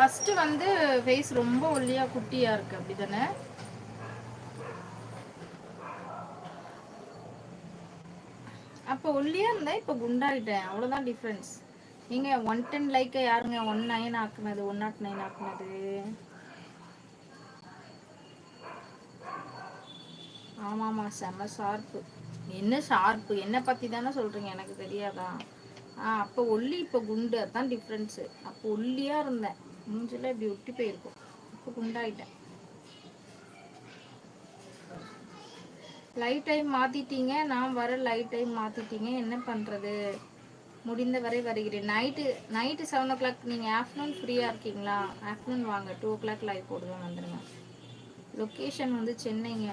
First வந்து face ரொம்ப ஒல்லியா குட்டியா இருக்கு. அப்படிதானே? அப்போ ஒல்லியா இருந்தா இப்போ குண்டாயிட்டேன். அவ்வளவுதான் டிஃபரன்ஸ் நீங்க ஒன் டென் லைக் யாருங்க? ஒன் நைன் ஆக்குனது ஒன் நாட் நைன் ஆக்குனது? ஆமாமா செம்ம ஷார்ப்பு என்ன ஷார்ப்பு என்ன பத்தி தானே சொல்றீங்க? எனக்கு தெரியாதா? ஆ அப்போ ஒல்லி இப்போ குண்டு. அதான் டிஃப்ரென்ஸு அப்போ ஒல்லியாக இருந்தேன். மூஞ்சில இப்படி ஒட்டி போயிருக்கும். இப்போ குண்டாயிட்டேன். லைட் டைம் மாற்றிட்டீங்க நான் வர லைட் டைம் மாற்றிட்டீங்க என்ன பண்ணுறது முடிந்த வரை வருகிறேன். Night night seven o'clock நீங்கள் ஆஃப்டர்நூன் ஃப்ரீயாக இருக்கீங்களா? ஆஃப்டர்நூன் வாங்க. டூ ஓ கிளாக் லைவ் போடுவேன் வந்துடுங்க லொக்கேஷன் வந்து சென்னைங்க.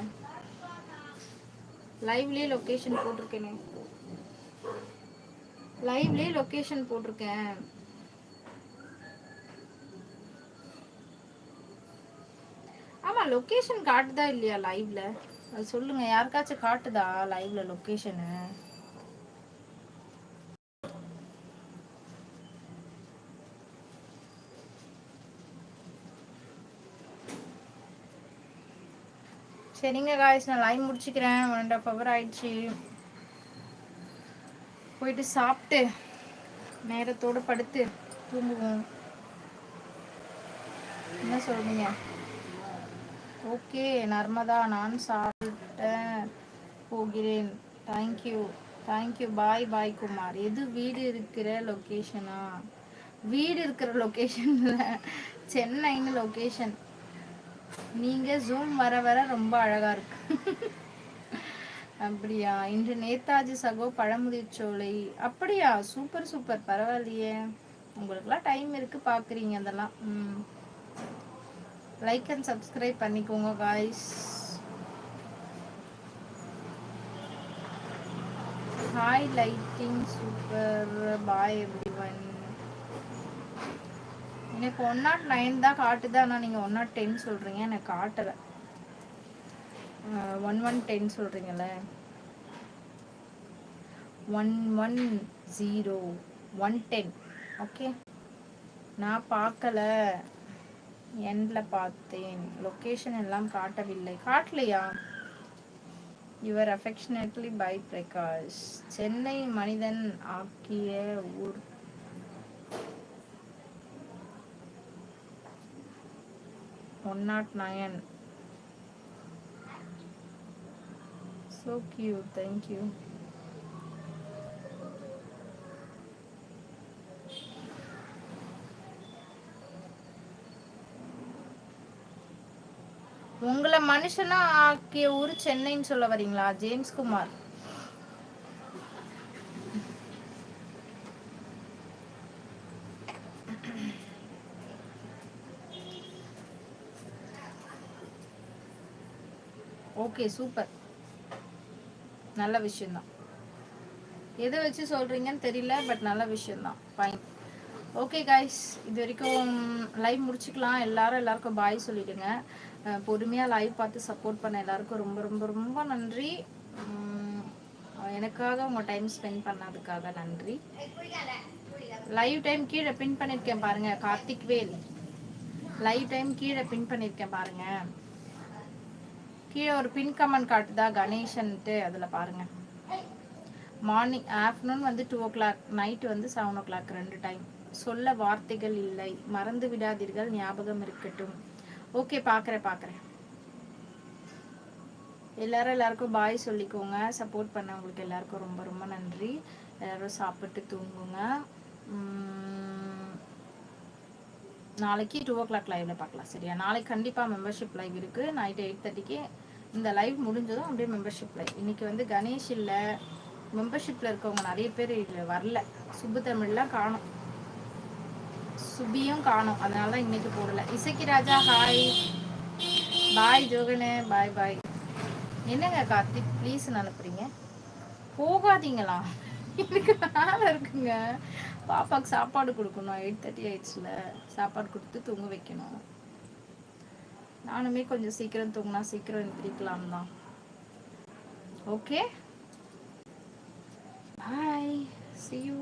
லைவ்லேயே லொக்கேஷன் போட்டிருக்கேனே. லைவ்லேயே லொக்கேஷன் போட்டிருக்கேன். லொக்கேஷன் காட்டுதா இல்லையா லைவ்ல அது சொல்லுங்க யாருக்காச்சும் காட்டுதா லைவ்ல லொக்கேஷனு சரிங்க காய்ஸ் நான் லைவ் முடிச்சுக்கிறேன். ஒன் அண்ட் ஆஃப் ஹவர் ஆயிடுச்சு. போயிட்டு சாப்பிட்டு நேரத்தோட படுத்து தூங்குவோம். என்ன சொல்றீங்க? ஓகே நர்மதா நான் சாப்பிட்டேன். போகிறேன். Thank you thank you bye bye Kumar. எது வீடு இருக்கிற லொக்கேஷனா வீடு இருக்கிற லொக்கேஷனில் சென்னைன்னு லொக்கேஷன் நீங்க ஜூம் வர வர ரொம்ப அழகா இருக்கு. அப்படியா? இன்று நேதாஜி சகோ பழமுதிர்ச்சோலை அப்படியா? சூப்பர் சூப்பர் பரவாயில்லையே. உங்களுக்குலாம் டைம் இருக்கு பாக்குறீங்க அதெல்லாம். ம். லைக் அண்ட் சப்ஸ்கிரைப் பண்ணிக்கோங்க காய்ஸ் ஹாய் லைட்டிங் சூப்பர் பாய் எவ்ரி ஒன் எனக்கு ஒன் நாட் நைன் தான் காட்டுது ஆனால் நீங்கள் ஒன் நாட் டென் சொல்கிறீங்க எனக்கு காட்டலை. One one ten சொல்கிறீங்கள one one zero one ten okay நான் பார்க்கல. எண்டில் பார்த்தேன். லொக்கேஷன் எல்லாம் காட்டவில்லை. காட்டலையா? Your affectionately by Prakash Chennai மனிதன் ஆக்கிய ஊர். One nought nine so Q thank you உங்களை மனுஷனா ஆக்கிய ஊர் சென்னைன்னு சொல்ல வரீங்களா? ஜேம்ஸ் குமார். Okay super. நல்ல விஷயம்தான். எதை வச்சு சொல்றீங்கன்னு தெரியல பட் நல்ல விஷயம்தான். ஃபைன் ஓகே கைஸ் இது வரைக்கும் லைவ் முடிச்சுக்கலாம். எல்லாரும் எல்லாருக்கும் பாய் சொல்லிடுங்க. பொறுமையாக லைவ் பார்த்து சப்போர்ட் பண்ண எல்லாருக்கும் ரொம்ப ரொம்ப ரொம்ப நன்றி. எனக்காக உங்கள் டைம் ஸ்பெண்ட் பண்ணதுக்காக நன்றி. லைவ் டைம் கீழே பின் பண்ணியிருக்கேன் பாருங்க கார்த்திக் வேல். லைவ் டைம் கீழே பின் பண்ணியிருக்கேன் பாருங்க. கீழே ஒரு பின் கமெண்ட் காட்டுதா கணேஷன்ட்டு அதில் பாருங்க. மார்னிங் ஆஃப்டர்நூன் வந்து டூ ஓ கிளாக் நைட் வந்து செவன் ஓ கிளாக் ரெண்டு டைம் சொல்ல வார்த்தைகள் இல்லை மறந்து விடாதீர்கள் ஞாபகம் இருக்கட்டும். ஓகே பார்க்குறேன் பார்க்குறேன் எல்லாரும் எல்லாருக்கும் பாய் சொல்லிக்கோங்க. சப்போர்ட் பண்ணவங்களுக்கு எல்லாருக்கும் ரொம்ப ரொம்ப நன்றி. எல்லாரும் சாப்பிட்டு தூங்குங்க. உம், நாளைக்கு டூ ஓ கிளாக் லைவ்ல பார்க்கலாம் சரியா? நாளைக்கு கண்டிப்பாக மெம்பர்ஷிப் லைவ் இருக்கு. நைட் எயிட் தேர்ட்டிக்கு இந்த லைவ் முடிஞ்சதும் அப்படியே மெம்பர்ஷிப் லைவ் இன்னைக்கு வந்து கணேஷ் இல்லை. மெம்பர்ஷிப்ல இருக்கவங்க நிறைய பேர் இதில் வரல. சுப்பு தமிழ்லாம் காணும். சுபியும் காணும். அதனால தான் இன்னைக்கு போடல. இசைக்கு ராஜா ஹாய் பாய் ஜோகனு. பாய் பாய் என்னங்க கார்த்திக்? ப்ளீஸ் அனுப்புறீங்க. போகாதீங்களா? எனக்கு வேலை இருக்குங்க. பாப்பாவுக்கு சாப்பாடு கொடுக்கணும். எயிட் தேர்ட்டி ஆயிடுச்சுல. சாப்பாடு கொடுத்து தூங்க வைக்கணும். நானுமே கொஞ்சம் சீக்கிரம் தூங்கினா சீக்கிரம் எந்திரிக்கலாம் தான். Okay bye C you